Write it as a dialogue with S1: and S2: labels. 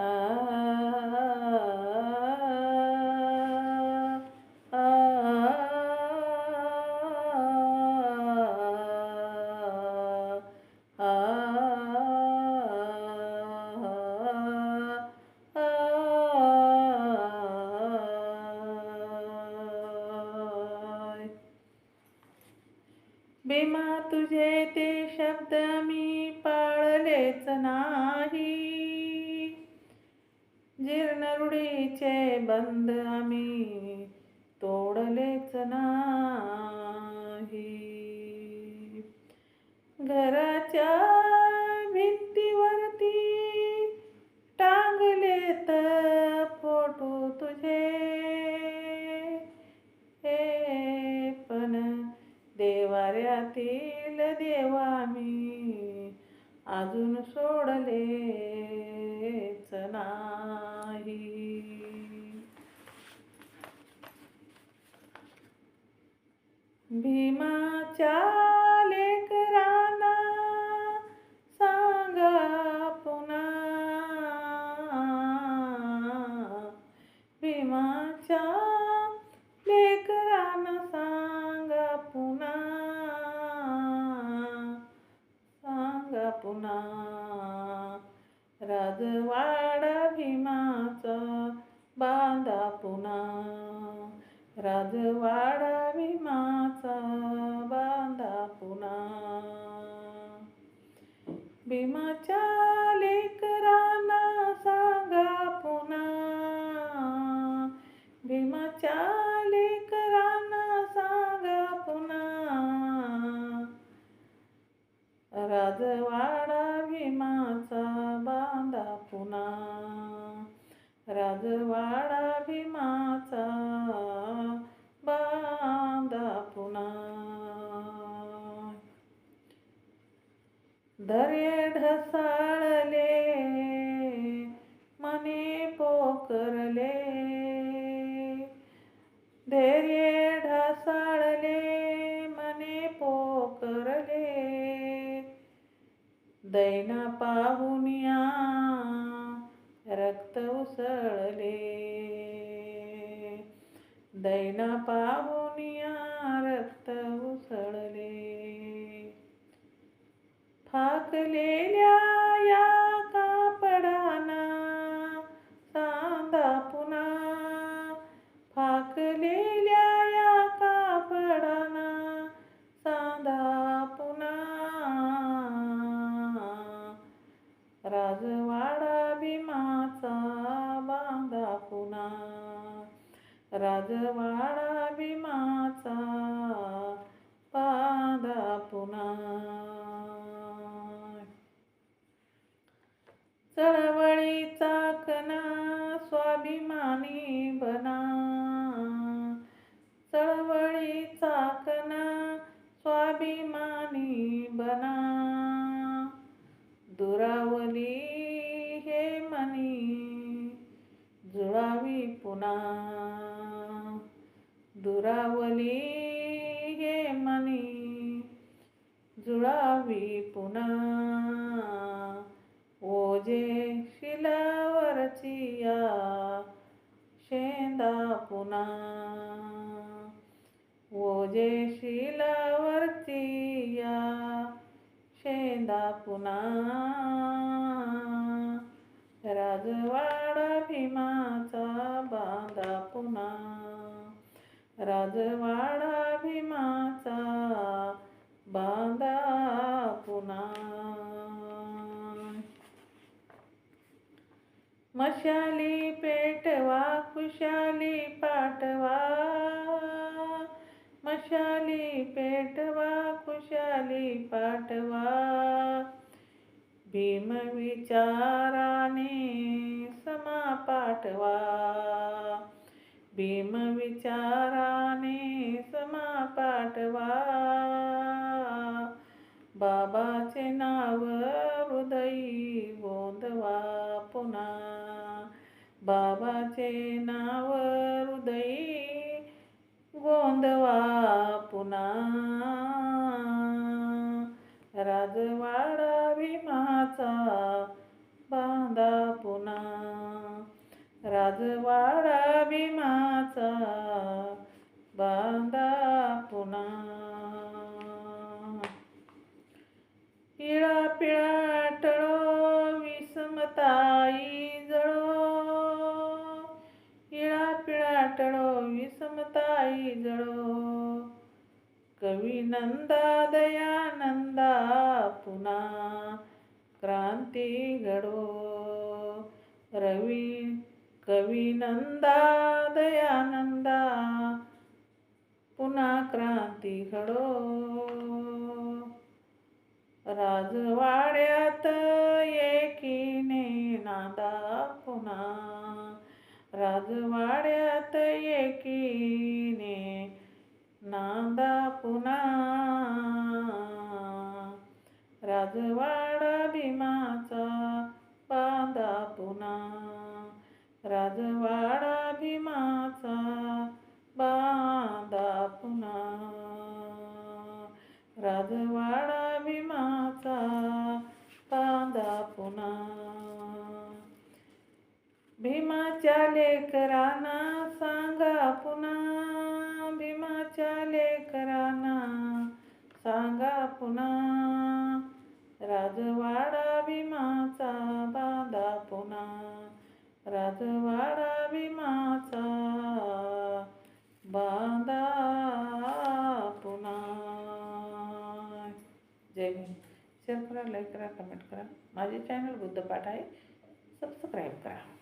S1: आ आ भीमा तुझे ते शब्द मी पाळलेच नाही. जीर्ण रूढीचे बंद आम्ही तोडलेच नाही. घराच्या भिंतीवरती टांगलेत फोटो तुझे. हे पण देवाऱ्यातील देवा मी अजून सोडलेच नाही. भीमाच्या लेकरांना सांगा पुन्हा. भीमाच्या लेकरांना सांगा पुन्हा. सांगा पुन्हा. राजवाडा भीमाचा बांधा पुन्हा. राजवाडा विमा राजवाडा पाहुनिया रक्त उसळले. दैना पाहुनिया रक्त उसळले. फाकलेल्या या राजवाडा भीमाचा बांधा पुन्हा. राजवाडा दुरावली हे मनी जुळावी पुन्हा. ओजे शिलावरची या शेंदा पुन्हा. ओजे शिलावरची या शेंदा पुन्हा. राजवाडा भीमाचा बांधा पुन्हा. राजवाडा भीमाचा बांधा पुन्हा. मशाली पेटवा खुशाली पाठवा. मशाली पेटवा खुशाली पाठवा. भीम विचाराने समा पाठवा भीम विचाराने समा पाठवा. बाबाचे नाव हृदयी गोंधवा पुन्हा. बाबाचे नाव हृदयी गोंधवा पुन्हा. राजवाडा भीमाचा बांधा पुन्हा. राजवाडा भीमाचा बांधा पुन्हा. इळा पिळा टळो जळो. इळा पिळा टळो जळो. कवी नंदा दयानंदा पुन्हा क्रांती घडो कविनंदा दयानंदा पुन्हा क्रांती घडो राजवाड्यात एकीने नादा पुन्हा. राजवाड्यात एकीने नादा पुन्हा. राजवाडा भीमाचा बांधा पुन्हा. राजवाडा भीमाचा बांधा पुन्हा. राजवाडा भीमाचा बांधा पुन्हा. भीमाच्या लेकरांना सांगा पुन्हा. भीमाच्या लेकरांना सांगा पुन्हा. करा लाईक करा कमेंट करा. माझे चॅनल बुद्धपाठ आहे. सबस्क्राईब करा.